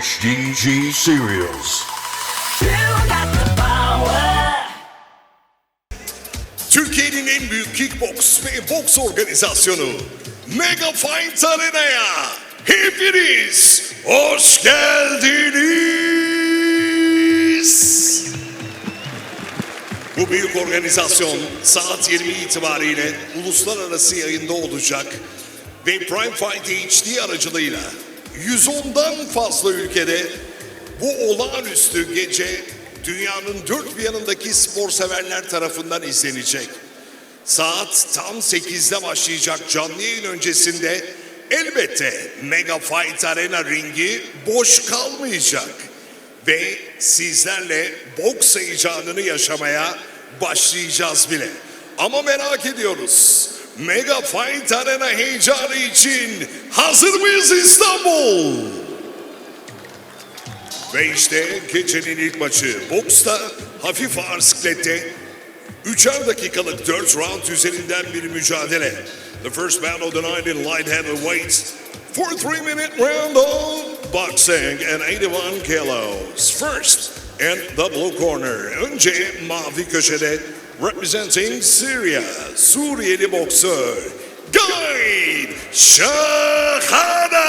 HDG Cereals. Türkiye'nin en büyük kickbox ve boks organizasyonu Mega Fight Arena'ya hepiniz hoş geldiniz. Bu büyük organizasyon saat 20 itibariyle uluslararası yayında olacak ve Prime Fight HD aracılığıyla 110'dan fazla ülkede bu olağanüstü gece dünyanın dört bir yanındaki spor severler tarafından izlenecek. Saat tam 8'de başlayacak canlı yayın öncesinde elbette Mega Fight Arena ringi boş kalmayacak. Ve sizlerle boks heyecanını yaşamaya başlayacağız bile. Ama merak ediyoruz. Mega Fight Arena heyecanı için hazır mıyız İstanbul? Ve işte gecenin ilk maçı. Boksta hafif ağır siklette Üçer dakikalık 4 round üzerinden bir mücadele. The first battle of the night in light heavyweights. For three minute round of boxing and 81 kilos. First in the blue corner. Önce mavi köşede representing Syria. Suriyeli boksör. Guide. Şahada.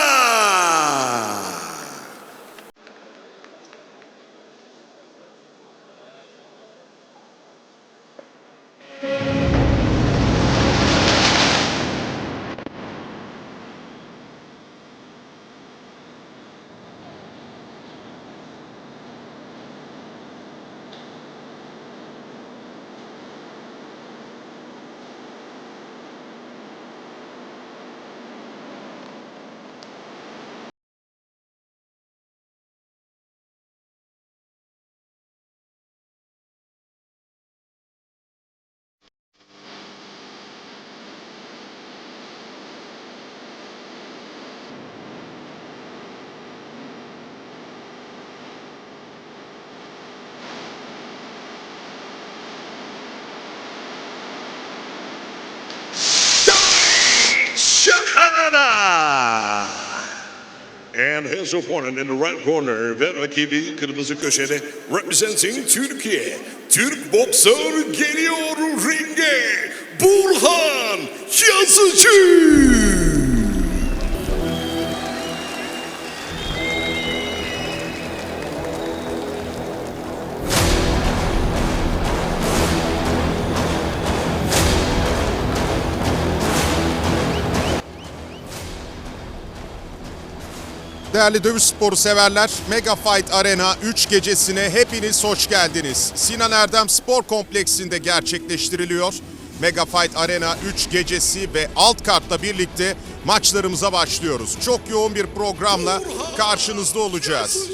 His opponent in the right corner ve rakibi kırmızı köşede representing Türkiye. Türk boksör geliyor ringe. Burhan Yazıcı. Değerli dövüş sporu severler, Mega Fight Arena 3 gecesine hepiniz hoş geldiniz. Sinan Erdem Spor Kompleksinde gerçekleştiriliyor. Mega Fight Arena 3 gecesi ve alt kartla birlikte maçlarımıza başlıyoruz. Çok yoğun bir programla karşınızda olacağız.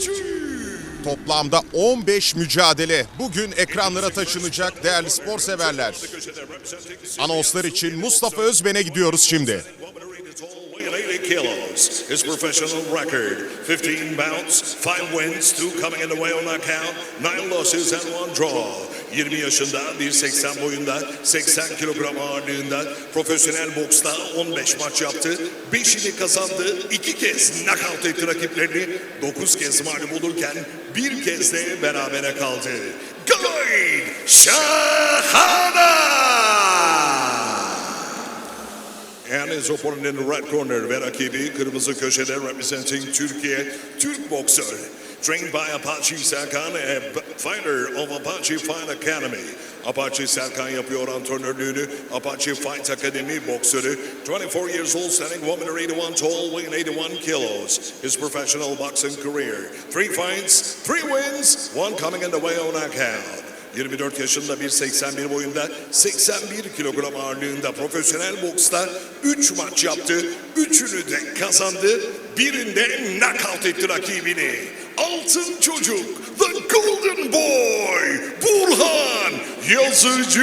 Toplamda 15 mücadele bugün ekranlara taşınacak değerli spor severler. Anonslar için Mustafa Özben'e gidiyoruz şimdi. Weighing 80 kilos. His professional record 15 bouts, 5 wins, 2 coming in the way on account, 9 losses and 1 draw. 20 yaşında 1.80 boyunda 80 kilogram ağırlığında profesyonel boksta 15 maç yaptı. 5'ini kazandı. 2 kez knockout etti rakiplerini. 9 kez mağlup olurken bir kez de berabere kaldı. Guide Şahana! And his opponent in the right corner ve rakibi kırmızı köşede representing Türkiye, Türk boksör. Trained by Apache Serkan, a fighter of Apache Fight Academy. Apache Serkan yapıyor antrenörlüğünü. Apache Fight Academy boksörü. 24 years old, standing 1 meter 81 tall, weighing 81 kilos. His professional boxing career. Three fights, three wins, one coming in the way on account. 24 yaşında 1.81 boyunda 81 kilogram ağırlığında profesyonel boksta 3 maç yaptı. Üçünü de kazandı. Birinde knockout etti rakibini. Altın çocuk, the golden boy, Burhan Yazıcı.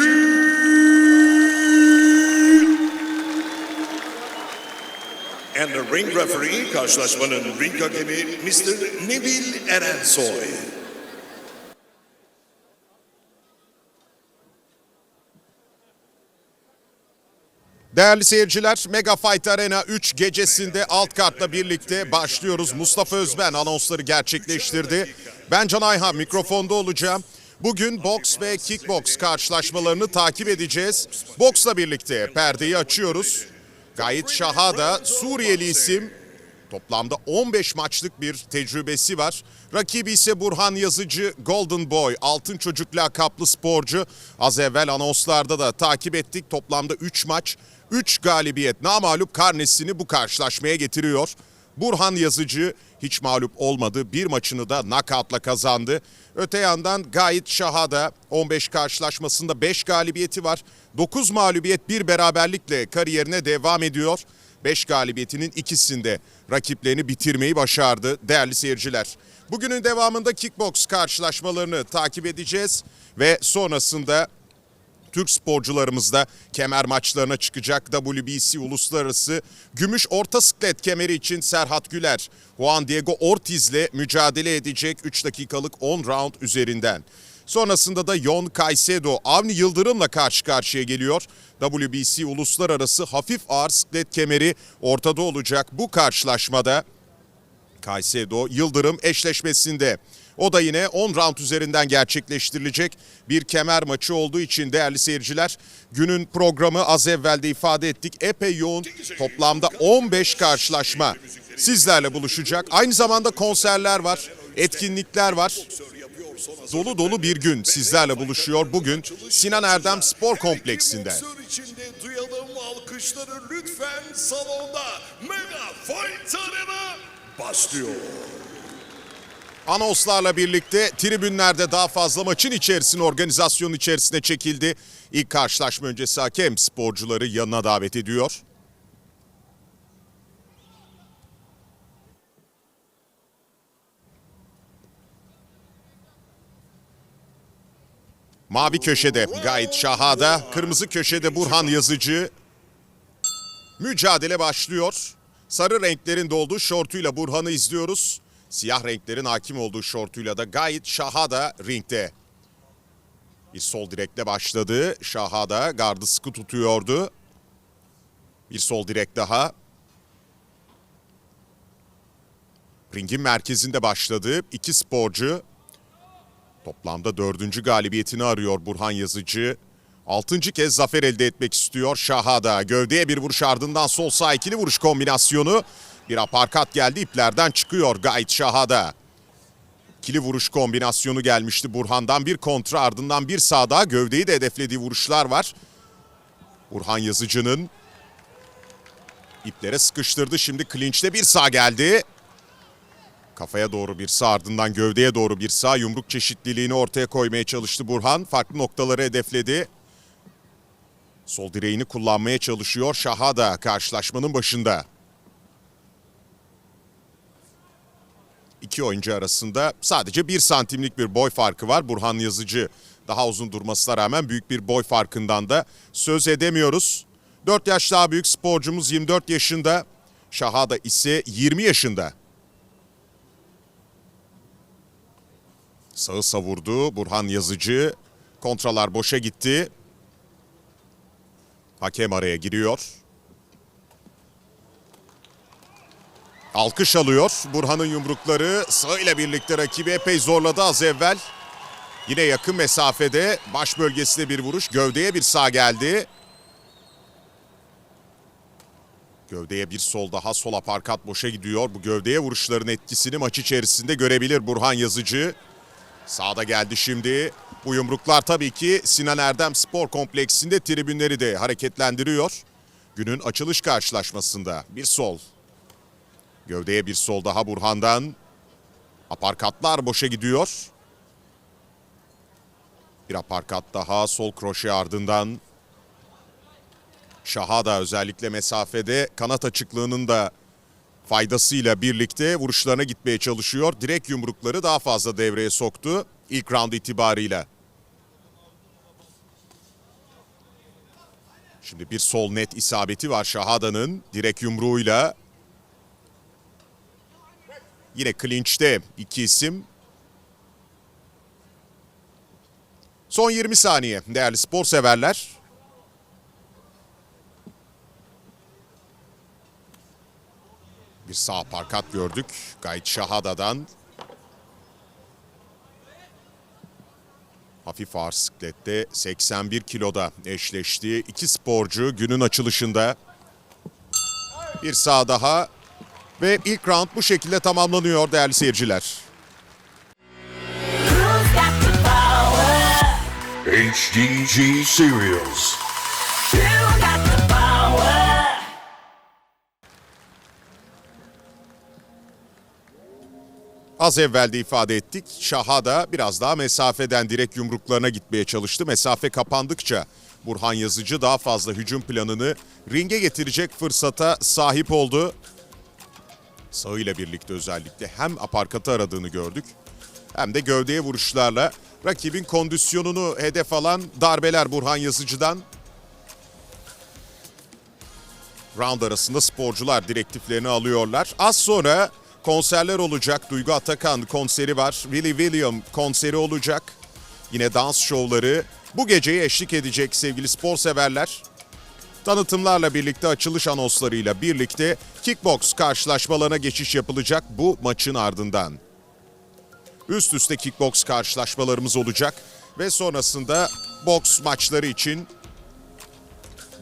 And the ring referee karşılaşmanın ring hakemi Mr. Nevil Erensoy. Değerli seyirciler, Mega Fight Arena 3 gecesinde alt kartla birlikte başlıyoruz. Mustafa Özben anonsları gerçekleştirdi. Ben Can Ayhan mikrofonda olacağım. Bugün boks ve kickboks karşılaşmalarını takip edeceğiz. Boksla birlikte perdeyi açıyoruz. Gayet Şahada Suriyeli isim Toplamda 15 maçlık bir tecrübesi var. Rakibi ise Burhan Yazıcı Golden Boy, altın çocuk lakaplı sporcu. Az evvel anonslarda da takip ettik. Toplamda 3 maç, 3 galibiyet namalup karnesini bu karşılaşmaya getiriyor. Burhan Yazıcı hiç mağlup olmadı. Bir maçını da knockoutla kazandı. Öte yandan Gayet Şahada 15 karşılaşmasında 5 galibiyeti var. 9 mağlubiyet bir beraberlikle kariyerine devam ediyor. 5 galibiyetinin ikisinde rakiplerini bitirmeyi başardı değerli seyirciler. Bugünün devamında kickbox karşılaşmalarını takip edeceğiz ve sonrasında Türk sporcularımız da kemer maçlarına çıkacak. WBC Uluslararası Gümüş Orta Siklet kemeri için Serhat Güler, Juan Diego Ortiz'le mücadele edecek 3 dakikalık 10 round üzerinden. Sonrasında da Yon Caicedo, Avni Yıldırım'la karşı karşıya geliyor. WBC Uluslararası Hafif Ağır Siklet kemeri ortada olacak bu karşılaşmada. Caicedo Yıldırım eşleşmesinde. O da yine 10 round üzerinden gerçekleştirilecek bir kemer maçı olduğu için değerli seyirciler günün programı az evvel de ifade ettik. Epey yoğun toplamda 15 karşılaşma sizlerle buluşacak. Aynı zamanda konserler var, etkinlikler var. Dolu dolu bir gün sizlerle buluşuyor bugün Sinan Erdem Spor Kompleksinde. Alkışları lütfen salonda. Mega Fight Arena başlıyor. Anonslarla birlikte tribünlerde daha fazla maçın içerisine, organizasyonun içerisine çekildi. İlk karşılaşma öncesi hakem sporcuları yanına davet ediyor. Mavi köşede Gayet Şahada, kırmızı köşede Burhan Yazıcı. Mücadele başlıyor. Sarı renklerin olduğu şortuyla Burhan'ı izliyoruz. Siyah renklerin hakim olduğu şortuyla da gayet Şahada ringde. Bir sol direkle başladı. Şahada gardı sıkı tutuyordu. Bir sol direk daha. Ringin merkezinde başladı. İki sporcu. Toplamda dördüncü galibiyetini arıyor Burhan Yazıcı. Altıncı kez zafer elde etmek istiyor Şahada. Gövdeye bir vuruş ardından sol sağ ikili vuruş kombinasyonu. Bir aparkat geldi iplerden çıkıyor gayet Şahada. İkili vuruş kombinasyonu gelmişti Burhan'dan. Bir kontra ardından bir sağda gövdeyi de hedeflediği vuruşlar var. Burhan Yazıcı'nın iplere sıkıştırdı. Şimdi clinch'te bir sağ geldi. Kafaya doğru bir sağ ardından gövdeye doğru bir sağ yumruk çeşitliliğini ortaya koymaya çalıştı Burhan. Farklı noktaları hedefledi. Sol direğini kullanmaya çalışıyor Şahada karşılaşmanın başında. İki oyuncu arasında sadece bir santimlik bir boy farkı var. Burhan Yazıcı daha uzun durmasına rağmen büyük bir boy farkından da söz edemiyoruz. 4 yaş daha büyük sporcumuz 24 yaşında. Şahada ise 20 yaşında. Sağı savurdu Burhan Yazıcı. Kontralar boşa gitti. Hakem araya giriyor. Alkış alıyor. Burhan'ın yumrukları sağ ile birlikte rakibi epey zorladı az evvel. Yine yakın mesafede baş bölgesinde bir vuruş. Gövdeye bir sağ geldi. Gövdeye bir sol daha sol aparkat boşa gidiyor. Bu gövdeye vuruşların etkisini maç içerisinde görebilir Burhan Yazıcı. Sağda geldi şimdi. Bu yumruklar tabii ki Sinan Erdem Spor Kompleksinde tribünleri de hareketlendiriyor. Günün açılış karşılaşmasında bir sol. Gövdeye bir sol daha Burhan'dan. Aparkatlar boşa gidiyor. Bir aparkat daha sol kroşe ardından. Şahada özellikle mesafede kanat açıklığının da faydasıyla birlikte vuruşlarına gitmeye çalışıyor. Direkt yumrukları daha fazla devreye soktu ilk round itibarıyla. Şimdi bir sol net isabeti var Şahada'nın direkt yumruğuyla. Yine clinch'te iki isim. Son 20 saniye değerli spor severler. Bir sağ parkat gördük. Gayet Şahada'dan. Hafif ağır siklette 81 kiloda eşleşti. İki sporcu günün açılışında. Bir sağ daha ve ilk round bu şekilde tamamlanıyor değerli seyirciler. HDG power? Az evvel de ifade ettik. Şahada biraz daha mesafeden direkt yumruklarına gitmeye çalıştı. Mesafe kapandıkça Burhan Yazıcı daha fazla hücum planını ringe getirecek fırsata sahip oldu. Sağıyla birlikte özellikle hem aparkatı aradığını gördük hem de gövdeye vuruşlarla rakibin kondisyonunu hedef alan darbeler Burhan Yazıcı'dan. Round arasında sporcular direktiflerini alıyorlar. Az sonra konserler olacak. Duygu Atakan konseri var. Willie William konseri olacak. Yine dans şovları bu geceye eşlik edecek sevgili spor severler. Tanıtımlarla birlikte açılış anonslarıyla birlikte kickbox karşılaşmalarına geçiş yapılacak bu maçın ardından. Üst üste kickbox karşılaşmalarımız olacak ve sonrasında boks maçları için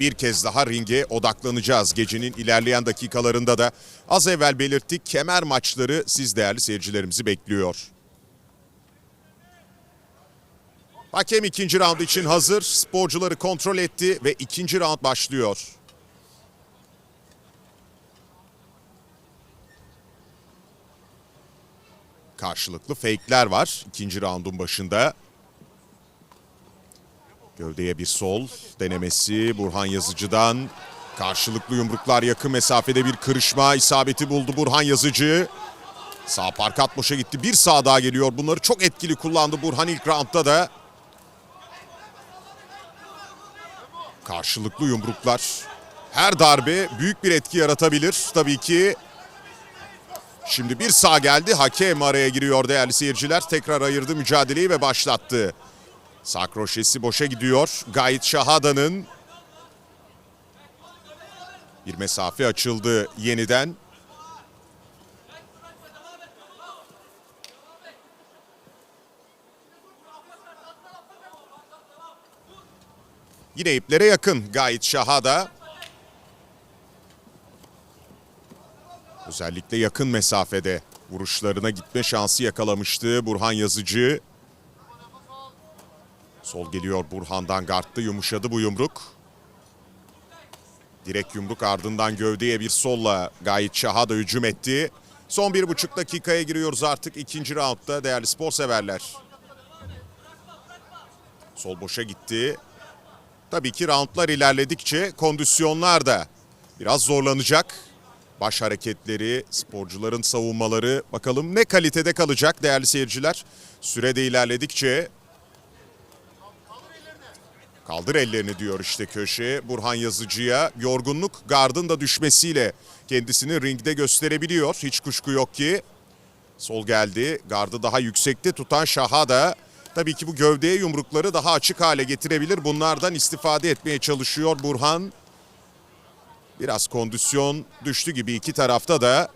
bir kez daha ringe odaklanacağız. Gecenin ilerleyen dakikalarında da az evvel belirttik kemer maçları siz değerli seyircilerimizi bekliyor. Hakem ikinci round için hazır. Sporcuları kontrol etti ve ikinci round başlıyor. Karşılıklı fake'ler var ikinci roundun başında. Gövdeye bir sol denemesi Burhan Yazıcı'dan. Karşılıklı yumruklar yakın mesafede bir kırışma isabeti buldu Burhan Yazıcı. Sağ parkat boşa gitti. Bir sağ daha geliyor. Bunları çok etkili kullandı Burhan ilk roundda da. Karşılıklı yumruklar. Her darbe büyük bir etki yaratabilir tabii ki. Şimdi bir sağ geldi. Hakem araya giriyor değerli seyirciler. Tekrar ayırdı mücadeleyi ve başlattı. Sağ kroşesi boşa gidiyor. Gayet Şahada'nın bir mesafe açıldı yeniden. Yine iplere yakın Gayet Şahada. Özellikle yakın mesafede vuruşlarına gitme şansı yakalamıştı Burhan Yazıcı. Sol geliyor Burhan'dan garttı yumuşadı bu yumruk. Direkt yumruk ardından gövdeye bir solla gayet Şahada hücum etti. Son bir buçuk dakikaya giriyoruz artık ikinci roundda değerli spor severler. Sol boşa gitti. Tabii ki roundlar ilerledikçe kondisyonlar da biraz zorlanacak. Baş hareketleri, sporcuların savunmaları bakalım ne kalitede kalacak değerli seyirciler. Süre de ilerledikçe Kaldır ellerini diyor işte köşe Burhan Yazıcı'ya. Yorgunluk gardın da düşmesiyle kendisini ringde gösterebiliyor. Hiç kuşku yok ki. Sol geldi. Gardı daha yüksekte tutan Şahada. Tabii ki bu gövdeye yumrukları daha açık hale getirebilir. Bunlardan istifade etmeye çalışıyor Burhan. Biraz kondisyon düştü gibi iki tarafta da.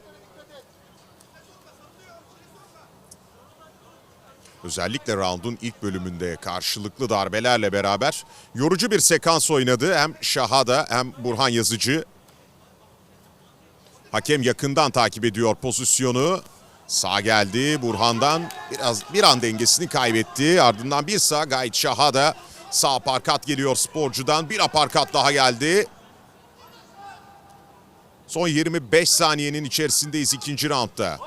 Özellikle roundun ilk bölümünde karşılıklı darbelerle beraber yorucu bir sekans oynadı. Hem Şahada hem Burhan Yazıcı. Hakem yakından takip ediyor pozisyonu. Sağ geldi Burhan'dan biraz bir an dengesini kaybetti. Ardından bir sağ gayet Şahada. Sağ aparkat geliyor sporcudan. Bir aparkat daha geldi. Son 25 saniyenin içerisindeyiz ikinci roundda.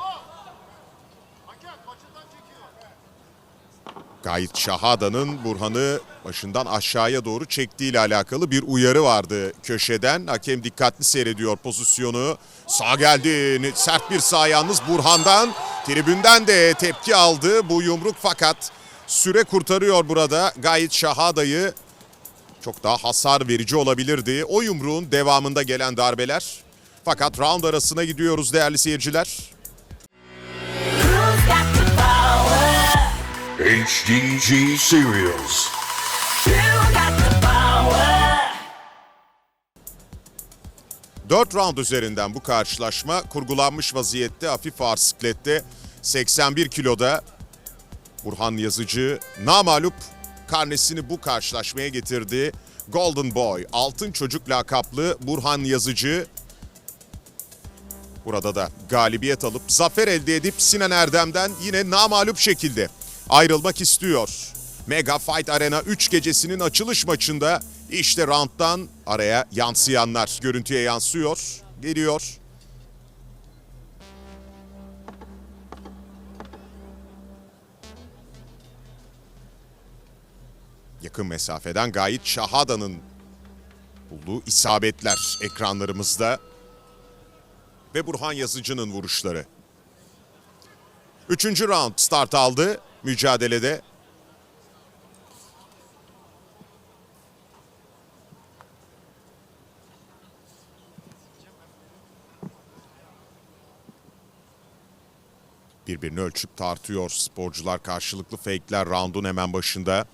Gayet Şahada'nın Burhan'ı başından aşağıya doğru çektiğiyle alakalı bir uyarı vardı köşeden. Hakem dikkatli seyrediyor pozisyonu. Sağ geldi. Sert bir sağ yalnız Burhan'dan. Tribünden de tepki aldı bu yumruk fakat süre kurtarıyor burada Gayet Şahada'yı. Çok daha hasar verici olabilirdi. O yumruğun devamında gelen darbeler. Fakat round arasına gidiyoruz değerli seyirciler. HDG Cereals. 4 round üzerinden bu karşılaşma kurgulanmış vaziyette hafif ağır siklette 81 kiloda Burhan Yazıcı namalup karnesini bu karşılaşmaya getirdi. Golden Boy, altın çocuk lakaplı Burhan Yazıcı burada da galibiyet alıp zafer elde edip Sinan Erdem'den yine namalup şekilde ayrılmak istiyor. Mega Fight Arena 3 gecesinin açılış maçında işte round'dan araya yansıyanlar görüntüye yansıyor, geliyor. Yakın mesafeden Gayet Şahada'nın bulduğu isabetler ekranlarımızda ve Burhan Yazıcı'nın vuruşları. Üçüncü round start aldı mücadelede. Birbirini ölçüp tartıyor sporcular karşılıklı fake'ler round'un hemen başında.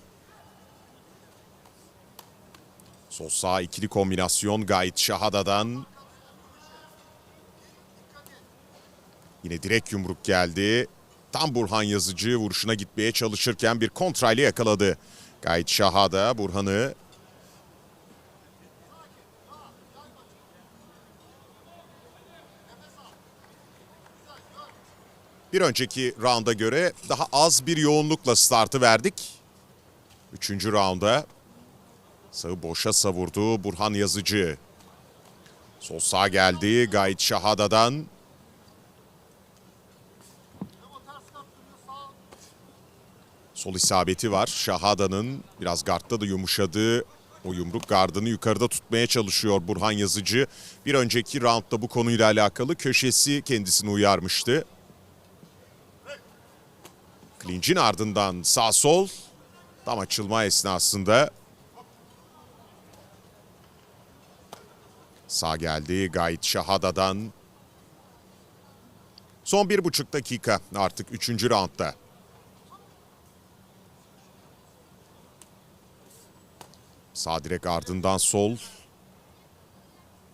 Sol sağ ikili kombinasyon Gayet Şahada'dan. Yine direkt yumruk geldi. Tam Burhan Yazıcı vuruşuna gitmeye çalışırken bir kontrayla yakaladı. Gayet Şahada Burhan'ı Bir önceki rounda göre daha az bir yoğunlukla startı verdik. Üçüncü rounda sağı boşa savurdu Burhan Yazıcı. Sol sağ geldi Gayet Şahada'dan. Sol isabeti var. Şahada'nın biraz gardta da yumuşadığı o yumruk gardını yukarıda tutmaya çalışıyor Burhan Yazıcı. Bir önceki roundda bu konuyla alakalı köşesi kendisini uyarmıştı. Clinch'in ardından sağ sol tam açılma esnasında sağ geldi Gayet Şahada'dan. Son bir buçuk dakika artık üçüncü roundda. Sağ direk ardından sol.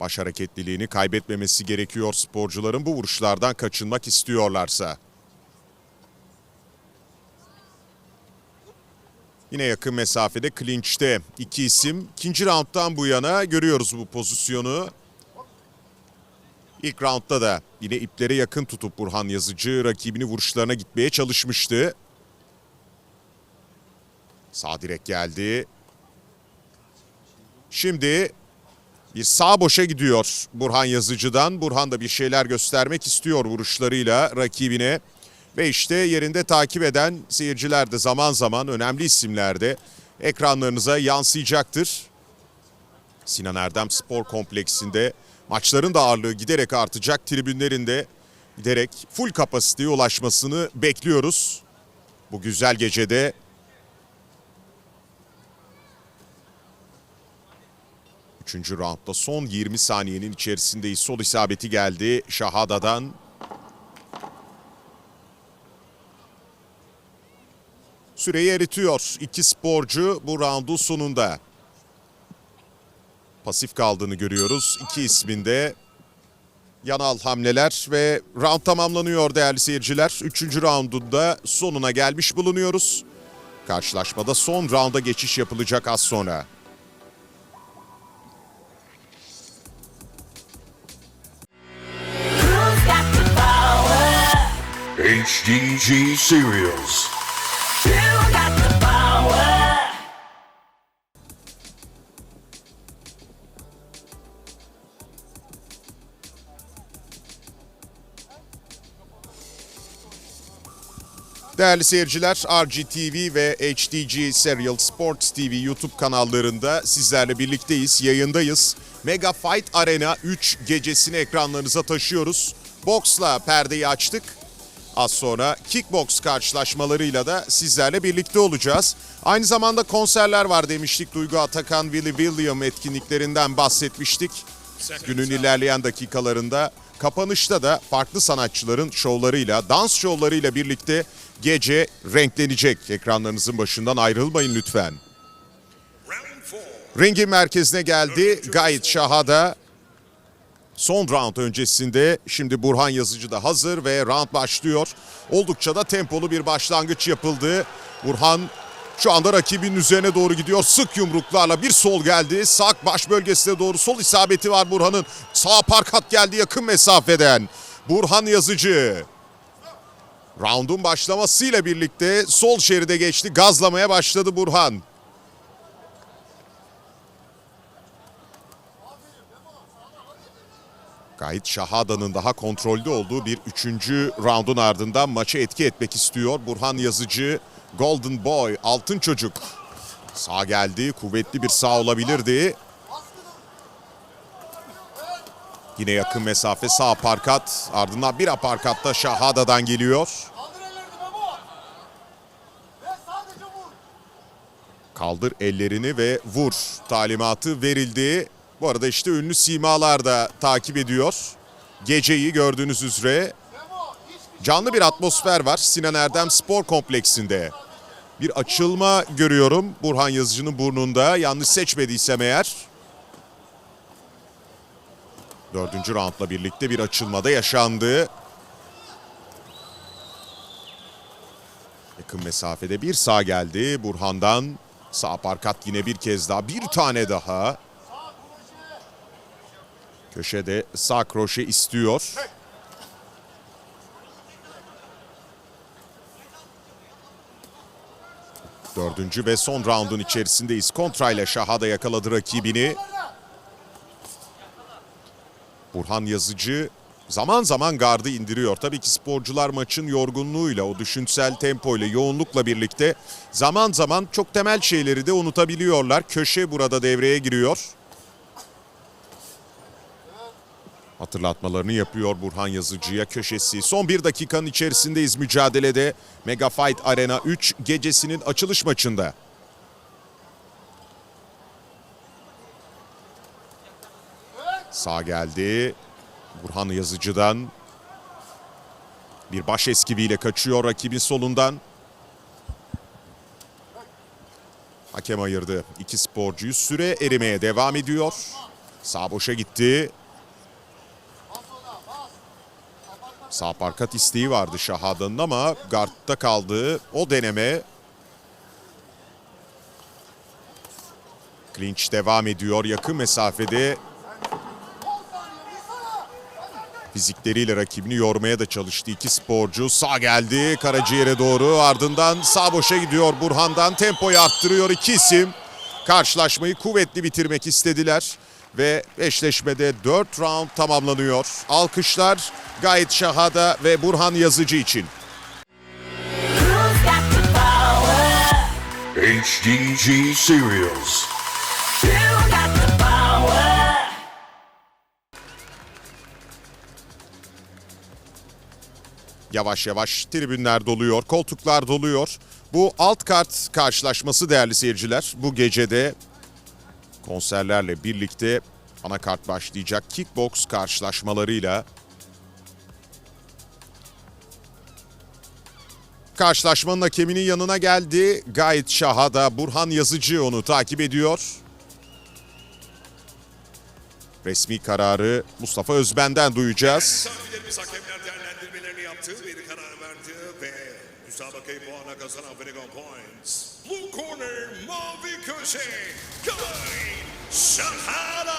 Baş hareketliliğini kaybetmemesi gerekiyor sporcuların bu vuruşlardan kaçınmak istiyorlarsa. Yine yakın mesafede clinch'te iki isim. İkinci rounddan bu yana görüyoruz bu pozisyonu. İlk roundda da yine iplere yakın tutup Burhan Yazıcı rakibini vuruşlarına gitmeye çalışmıştı. Sağ direk geldi. Şimdi bir sağ boşa gidiyor Burhan Yazıcı'dan. Burhan da bir şeyler göstermek istiyor vuruşlarıyla rakibine. Ve işte yerinde takip eden seyirciler de zaman zaman önemli isimlerde ekranlarınıza yansıyacaktır. Sinan Erdem Spor Kompleksinde maçların da ağırlığı giderek artacak. Tribünlerinde giderek full kapasiteye ulaşmasını bekliyoruz. Bu güzel gecede Üçüncü roundda son 20 saniyenin içerisindeyiz. Sol isabeti geldi Şahada'dan. Süreyi eritiyor. İki sporcu bu roundun sonunda. Pasif kaldığını görüyoruz. İki isminde yanal hamleler ve round tamamlanıyor değerli seyirciler. Üçüncü roundun da sonuna gelmiş bulunuyoruz. Karşılaşmada son rounda geçiş yapılacak az sonra. HDG Cereals. Değerli seyirciler, RGTV ve HDG Serial Sports TV YouTube kanallarında sizlerle birlikteyiz, yayındayız. Mega Fight Arena 3 gecesini ekranlarınıza taşıyoruz. Boksla perdeyi açtık. Az sonra kickbox karşılaşmalarıyla da sizlerle birlikte olacağız. Aynı zamanda konserler var demiştik. Duygu Atakan, Willie William etkinliklerinden bahsetmiştik. Günün ilerleyen dakikalarında kapanışta da farklı sanatçıların şovlarıyla, dans şovlarıyla birlikte gece renklenecek. Ekranlarınızın başından ayrılmayın lütfen. Ringin merkezine geldi. Gayet Şahada Son round öncesinde şimdi Burhan Yazıcı da hazır ve round başlıyor. Oldukça da tempolu bir başlangıç yapıldı. Burhan şu anda rakibinin üzerine doğru gidiyor. Sık yumruklarla bir sol geldi. Sağ baş bölgesine doğru sol isabeti var Burhan'ın. Sağ parkat geldi yakın mesafeden. Burhan Yazıcı. Round'un başlamasıyla birlikte sol şeride geçti. Gazlamaya başladı Burhan. Gayet Şahada'nın daha kontrollü olduğu bir üçüncü roundun ardından maçı etki etmek istiyor. Burhan Yazıcı, Golden Boy, altın çocuk. Sağ geldi, kuvvetli bir sağ olabilirdi. Yine yakın mesafe sağ aparkat. Ardından bir aparkat da Şahada'dan geliyor. Kaldır ellerini. Ve vur. Talimatı verildi. Bu arada işte ünlü simalar da takip ediyor. Geceyi gördüğünüz üzere canlı bir atmosfer var Sinan Erdem Spor Kompleksinde. Bir açılma görüyorum Burhan Yazıcı'nın burnunda. Yanlış seçmediysem eğer. Dördüncü roundla birlikte bir açılmada yaşandı. Yakın mesafede bir sağ geldi Burhan'dan. Sağ parkat yine bir kez daha. Bir tane daha. Köşede sağ kroşe istiyor. Dördüncü ve son roundun içerisindeyiz. Kontra ile Şahada yakaladı rakibini. Burhan Yazıcı zaman zaman gardı indiriyor. Tabii ki sporcular maçın yorgunluğuyla, o düşünsel tempoyla, yoğunlukla birlikte zaman zaman çok temel şeyleri de unutabiliyorlar. Köşe burada devreye giriyor. Hatırlatmalarını yapıyor Burhan Yazıcı'ya köşesi. Son bir dakikanın içerisindeyiz mücadelede. Mega Fight Arena 3 gecesinin açılış maçında. Sağ geldi. Burhan Yazıcı'dan. Bir baş eskiviyle kaçıyor rakibin solundan. Hakem ayırdı. İki sporcuyu süre erimeye devam ediyor. Sağ boşa gitti. Sağ parkat isteği vardı Şahada'nın ama gardta kaldı. O deneme. Clinch devam ediyor yakın mesafede. Fizikleriyle rakibini yormaya da çalıştı iki sporcu. Sağ geldi karaciğere doğru ardından sağ boşa gidiyor Burhan'dan. Tempoyu arttırıyor iki isim. Karşılaşmayı kuvvetli bitirmek istediler. Ve eşleşmede 4 round tamamlanıyor. Alkışlar gayet Şahada ve Burhan Yazıcı için. HDG Cereals. Yavaş yavaş tribünler doluyor, koltuklar doluyor. Bu alt kart karşılaşması değerli seyirciler. Bu gecede konserlerle birlikte anakart başlayacak kickbox karşılaşmalarıyla Karşılaşmanın hakeminin yanına geldi. Gayet Şahada Burhan Yazıcı onu takip ediyor. Resmi kararı Mustafa Özben'den duyacağız. Sahiplerimiz hakemler değerlendirmelerini yaptı, bir karar verdi ve müsabakayı puana kazanan Venegon Points. Blue Corner, Mavi Köşe, Kay Şahara.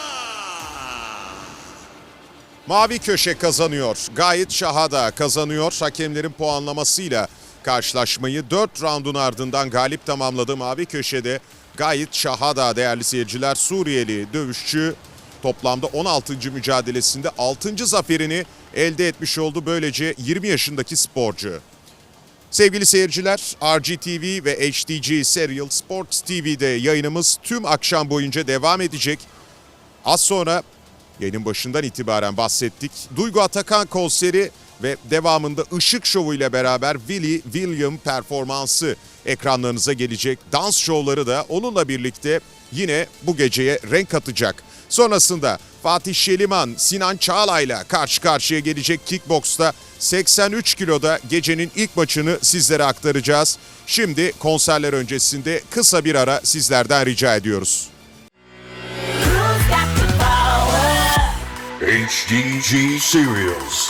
Mavi köşe kazanıyor. Gayet Şahada kazanıyor. Hakemlerin puanlamasıyla karşılaşmayı 4 roundun ardından galip tamamladı. Mavi köşede Gayet Şahada değerli seyirciler Suriyeli dövüşçü toplamda 16. mücadelesinde 6. zaferini elde etmiş oldu. Böylece 20 yaşındaki sporcu. Sevgili seyirciler, RGTV ve HDG Serial Sports TV'de yayınımız tüm akşam boyunca devam edecek. Az sonra yayının başından itibaren bahsettik. Duygu Atakan konseri ve devamında ışık şovu ile beraber Willy William performansı ekranlarınıza gelecek. Dans şovları da onunla birlikte yine bu geceye renk katacak. Sonrasında Fatih Şeliman, Sinan Çağlay'la karşı karşıya gelecek kickboksta 83 kiloda gecenin ilk maçını sizlere aktaracağız. Şimdi konserler öncesinde kısa bir ara sizlerden rica ediyoruz. Who's got the power? HDG Cereals.